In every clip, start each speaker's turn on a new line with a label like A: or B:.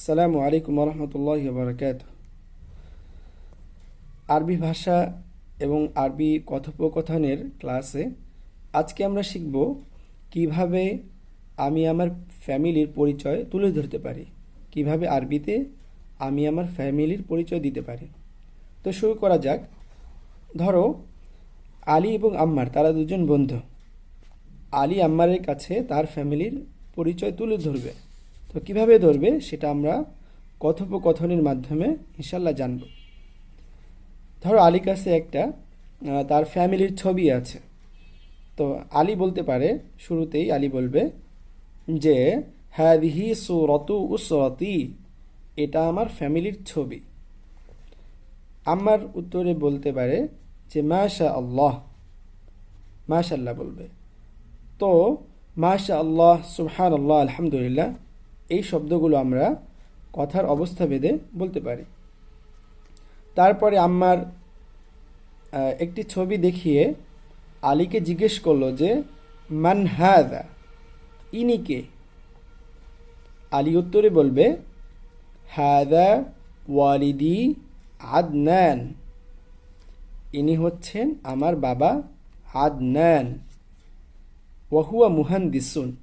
A: আসসালামু আলাইকুম রহমতুল্লাহ বরকাত আরবি ভাষা এবং আরবি কথোপকথনের ক্লাসে আজকে আমরা শিখব কীভাবে আমি আমার ফ্যামিলির পরিচয় তুলে ধরতে পারি। কীভাবে আরবিতে আমি আমার ফ্যামিলির পরিচয় দিতে পারি। তো শুরু করা যাক। ধরো, আলী এবং আম্মার, তারা দুজন বন্ধু। আলী আম্মারের কাছে তার ফ্যামিলির পরিচয় তুলে ধরবে। তো কীভাবে ধরবে সেটা আমরা কথোপকথনের মাধ্যমে ইনশাল্লাহ জানব। ধরো আলীর কাছে একটা তার ফ্যামিলির ছবি আছে। তো আলী বলতে পারে, শুরুতেই আলী বলবে যে হ্যাদিহি সুরতু উসরতি, এটা আমার ফ্যামিলির ছবি। আমার উত্তরে বলতে পারে যে মাশা আল্লাহ মাশাল্লাহ বলবে। তো মাশা আল্লাহ সুবহান আল্লাহ আলহামদুলিল্লাহ এই শব্দগুলো আমরা কথার অবস্থা ভেদে বলতে পারি। তারপরে আম্মার একটি ছবি দেখিয়ে আলীকে জিজ্ঞেস করল যে, মান হাদা? ইনি কে? আলী উত্তরে বলবে, হাদা ওয়ালিদি আদনান। ইনি হচ্ছেন আমার বাবা আদনান। ওয়াহুয়া মুহান্দিসুন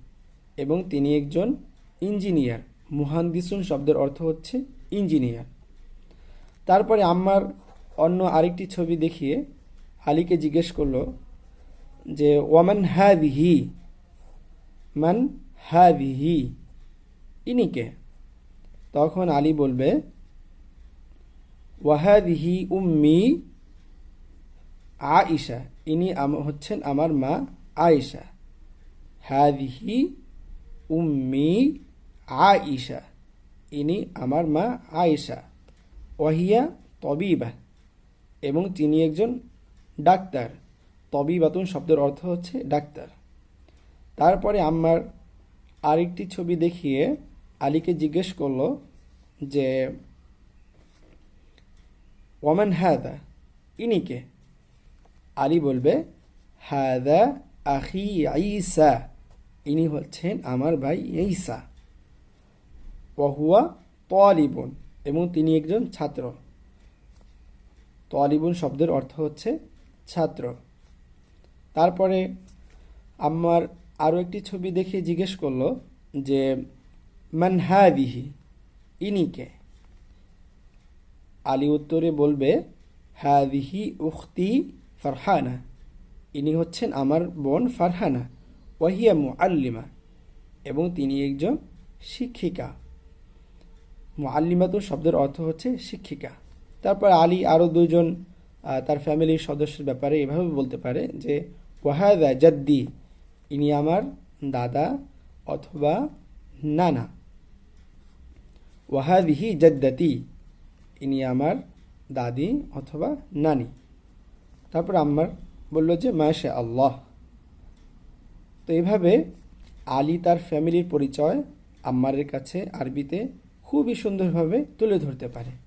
A: এবং তিনি একজন ইঞ্জিনিয়ার। মুহান্দিসুন শব্দের অর্থ হচ্ছে ইঞ্জিনিয়ার। তারপরে আম্মার অন্য আরেকটি ছবি দেখিয়ে আলীকে জিজ্ঞেস করল যে, ওয়ামান হাদিহি? মান হাদিহি? ইনিকে তখন আলী বলবে, ওয়াহাদিহি উম্মি আইসা ইনি হচ্ছেন আমার মা আয়েশা। হাদিহি উম্মি আইসা ইনি আমার মা আয়েশা। ওয়াহিয়া তবিবা। এবং তিনি একজন ডাক্তার। তবিবাতুন শব্দের অর্থ হচ্ছে ডাক্তার। তারপরে আম্মার আরেকটি ছবি দেখিয়ে আলীকে জিজ্ঞেস করল যে ওয়ামান হাদা? ইনিকে আলী বলবে, হাদা আখি আইসা ইনি হচ্ছেন আমার ভাই ঈসা। ওহুয়া তলিবুন এবং তিনি একজন ছাত্র। তলিবুন শব্দের অর্থ হচ্ছে ছাত্র। তারপরে আমার আরও একটি ছবি দেখে জিজ্ঞেস করল যে, মান হাদিহি? ইনিকে আলী উত্তরে বলবে, হাদিহি উখতি ফারহানা। ইনি হচ্ছেন আমার বোন ফারহানা। ওয়াহিয়া মুআল্লিমা। এবং তিনি একজন শিক্ষিকা। মুআল্লিমাতুন শব্দের অর্থ হচ্ছে শিক্ষিকা। তারপর আলী আরও দুজন তার ফ্যামিলির সদস্যের ব্যাপারে এভাবে বলতে পারে যে, ওয়াহাদা জাদ্দি, ইনি আমার দাদা অথবা নানা। ওয়াহাদিহি জাদ্দাতি, ইনি আমার দাদি অথবা নানি। তারপর আম্মার বলল যে মাশা আল্লাহ তো এভাবে আলী তার ফ্যামিলির পরিচয় আম্মারের কাছে আরবিতে খুবই সুন্দরভাবে তুলে ধরতে পারে।